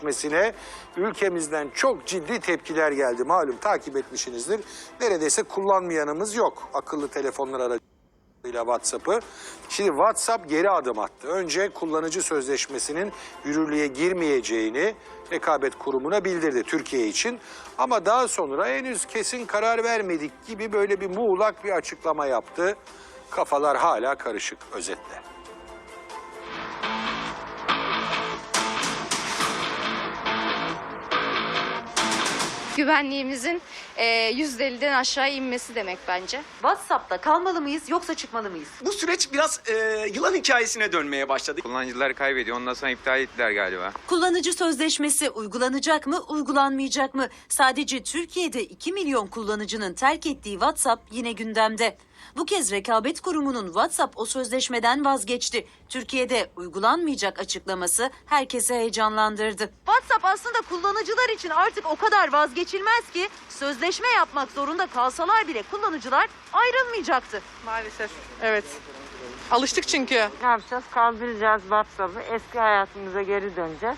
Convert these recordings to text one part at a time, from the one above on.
sözleşmesine ülkemizden çok ciddi tepkiler geldi. Malum takip etmişsinizdir. Neredeyse kullanmayanımız yok akıllı telefonlar aracılığıyla WhatsApp'ı. Şimdi WhatsApp geri adım attı. Önce kullanıcı sözleşmesinin yürürlüğe girmeyeceğini rekabet kurumuna bildirdi Türkiye için. Ama daha sonra henüz kesin karar vermedik gibi böyle bir muğlak bir açıklama yaptı. Kafalar hala karışık özetle. Güvenliğimizin e, %50'den aşağı inmesi demek bence. WhatsApp'ta kalmalı mıyız yoksa çıkmalı mıyız? Bu süreç biraz e, yılan hikayesine dönmeye başladı. Kullanıcılar kaybediyor. Ondan sonra iptal ettiler galiba. Kullanıcı sözleşmesi uygulanacak mı, uygulanmayacak mı? Sadece Türkiye'de 2 milyon kullanıcının terk ettiği WhatsApp yine gündemde. Bu kez Rekabet Kurumu'nun WhatsApp o sözleşmeden vazgeçti. Türkiye'de uygulanmayacak açıklaması herkesi heyecanlandırdı. WhatsApp aslında kullanıcılar için artık o kadar vazgeçilmez ki sözleşme yapmak zorunda kalsalar bile kullanıcılar ayrılmayacaktı. Maalesef. Evet. Alıştık çünkü. Ne yapacağız? Kaldıracağız WhatsApp'ı. Eski hayatımıza geri döneceğiz.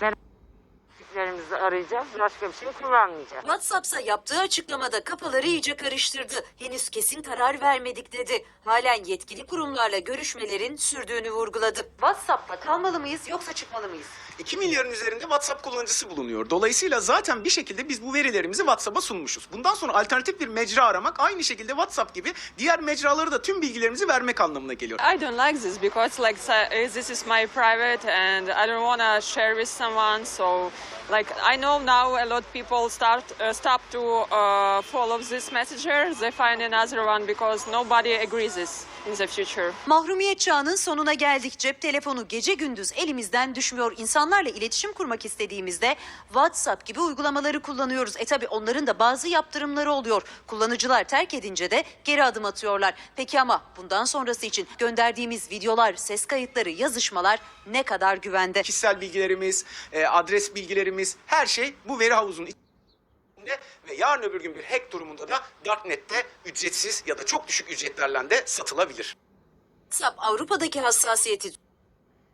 Beraberliklerimizi arayacağız. Başka bir şey kullanmayacağız. WhatsApp'sa yaptığı açıklamada kafaları iyice karıştırdı. Henüz kesin karar vermedik dedi. Halen yetkili kurumlarla görüşmelerin sürdüğünü vurguladı. WhatsApp'ta kalmalı mıyız yoksa çıkmalı mıyız? 2 milyarın üzerinde WhatsApp kullanıcısı bulunuyor. Dolayısıyla zaten bir şekilde biz bu verilerimizi WhatsApp'a sunmuşuz. Bundan sonra alternatif bir mecra aramak aynı şekilde WhatsApp gibi diğer mecralara da tüm bilgilerimizi vermek anlamına geliyor. I don't like this because like uh, this is my private and I don't want to share with someone. So like I know now a lot of people start uh, stop to uh, follow this messenger. They find another one because nobody agrees this in the future. Mahrumiyet çağının sonuna geldik. Cep telefonu gece gündüz elimizden düşmüyor. İnsanlarla iletişim kurmak istediğimizde WhatsApp gibi uygulamaları kullanıyoruz. E tabi onların da bazı yaptırımları oluyor. Kullanıcılar terk edince de geri adım atıyorlar. Peki ama bundan sonrası için gönderdiğimiz videolar, ses kayıtları, yazışmalar ne kadar güvende? Kişisel bilgilerimiz, e, adres bilgilerimiz her şey bu veri havuzunun içinde ve yarın öbür gün bir hack durumunda da Darknet'te ücretsiz ya da çok düşük ücretlerle de satılabilir. WhatsApp Avrupa'daki hassasiyeti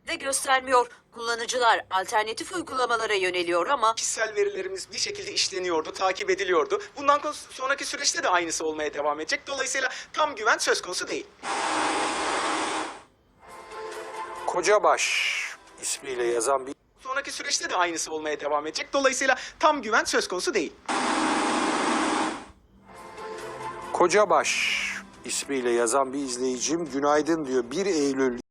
de göstermiyor. Kullanıcılar alternatif uygulamalara yöneliyor ama Kişisel verilerimiz bir şekilde işleniyordu, takip ediliyordu. Bundan sonraki süreçte de aynısı olmaya devam edecek. Dolayısıyla tam güven söz konusu değil. Kocabaş ismiyle yazan bir Sonraki süreçte de aynısı olmaya devam edecek. Dolayısıyla tam güven söz konusu değil. Kocabaş ismiyle yazan bir izleyicim günaydın diyor. 1 Eylül